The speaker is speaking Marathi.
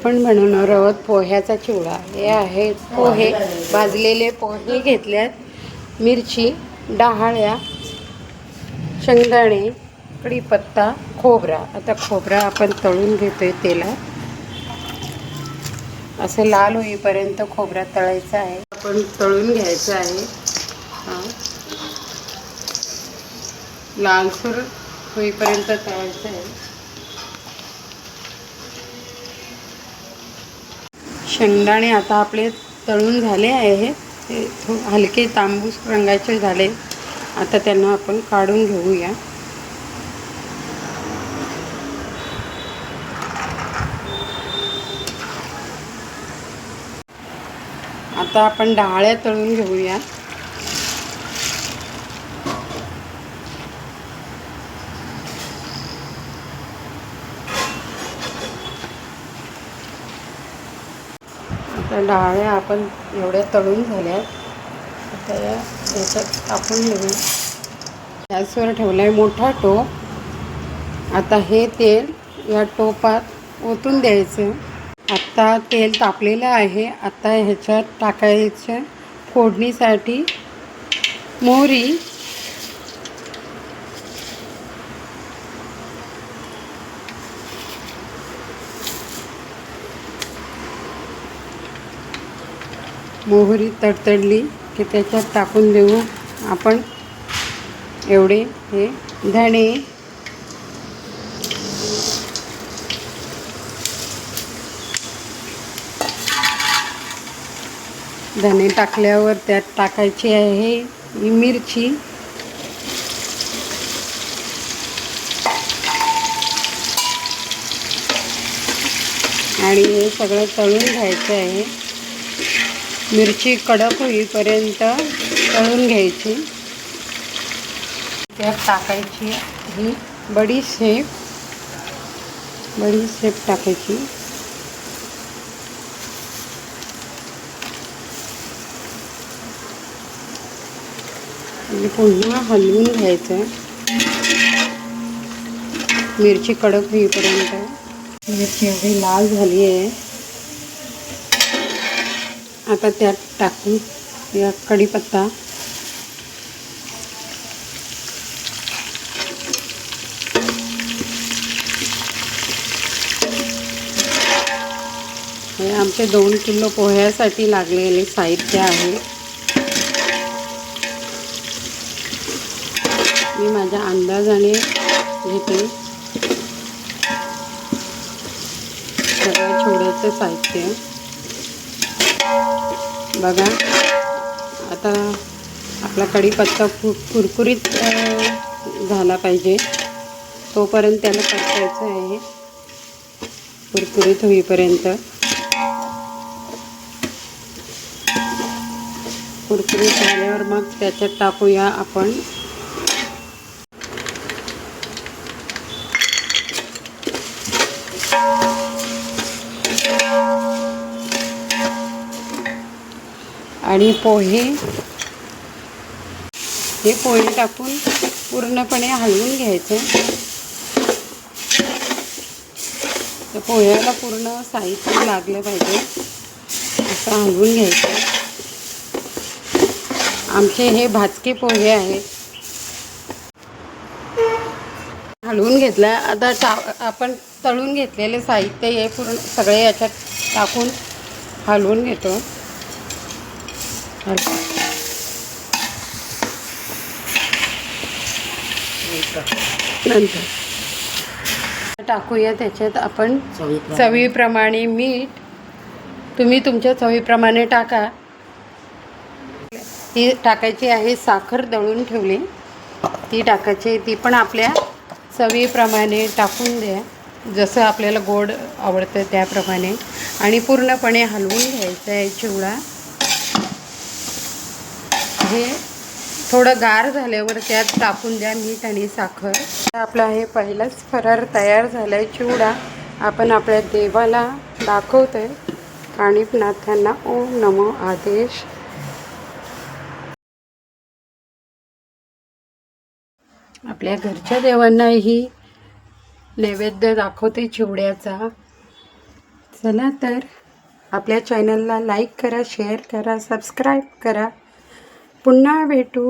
आपण बनवणार आहोत पोह्याचा चिवडा. हे आहे पोहे. भाजलेले पोहे घेतल्यात. मिरची डहाळ्या शेंगदाणे कढीपत्ता खोबरा. आता खोबरा आपण तळून घेतोय तेलात. असं लाल होईपर्यंत खोबरा तळायचा आहे. आपण तळून घ्यायचं आहे. लालसूर होईपर्यंत तळायचं आहे. शेंगदाणे आता आपले तळून झाले आहे. ते थो हलके तांबूस रंगाचे झाले. आता त्यांना आपण काढून घेऊया. आता आपण डाळ्या तळून घेऊया. डाळ्या आपण एवढ्या तळून झाल्या आता या याच्यात टाकून घेऊ गॅसवर ठेवला आहे मोठा टोप आता हे तेल या टोपात ओतून द्यायचं. आत्ता तेल तापलेलं आहे. आत्ता ह्याच्यात टाकायचं फोडणीसाठी मोहरी. मोहरी तडतडली की त्याच्यात टाकून देऊ आपण एवढे हे धणे. धणे टाकल्यावर त्यात टाकायची आहे ही मिरची. आणि हे सगळं तळून घ्यायचं आहे. मिरची कडक होईपर्यंत तळून घ्यायची. त्यात टाकायची ही बडीशेप बडीशेप टाकायची. आणि पुन्हा हलवून घ्यायचं मिरची कडक होईपर्यंत. मिरची एवढी लाल झाली आहे आता त्यात टाकू या कढीपत्ता. हे आमचे दोन किलो पोह्यासाठी लागलेले साहित्य आहे. मी माझ्या अंदाजाने घेते. सगळ्या छोड्याचं साहित्य. बघा. आता आपला कढीपत्ता कु कुरकुरीत झाला पाहिजे. तोपर्यंत त्याला परतायचं आहे. कुरकुरीत होईपर्यंत. कुरकुरीत झाल्यावर मग त्याच्यात टाकूया आपण. आणि पोहे. हे पोहे टाकून पूर्णपणे हलवून घ्यायचे. तर पोह्याला पूर्ण साहित्य लागलं पाहिजे. असं हलवून घ्यायचं. आमचे हे भाजके पोहे आहेत. हलवून घेतलं आता टा आपण तळून घेतलेले साहित्य हे पूर्ण सगळे याच्यात टाकून हलवून घेतो. नंतर. टाकूया त्याच्यात आपण चवीप्रमाणे मीठ. तुम्ही तुमच्या चवीप्रमाणे टाका. ती टाकायची आहे साखर दळून ठेवली. ती टाकायची ती पण आपल्या चवीप्रमाणे टाकून द्या. जसं आपल्याला गोड आवडतं त्याप्रमाणे. आणि पूर्णपणे हलवून घ्यायचं आहे चिवडा. हे थोडं गार झाल्यावर त्यात टाकून द्या मीठ आणि साखर. आपला हे पहिलाच फरार तयार झाला आहे चिवडा. आपण आपल्या देवाला दाखवतोय. काणिपनाथांना ओम नमो आदेश. आपल्या घरच्या देवांनाही नैवेद्य दाखवते चिवड्याचा. चला तर आपल्या चॅनलला लाईक करा शेअर करा सबस्क्राईब करा. पुन्हा भेटू.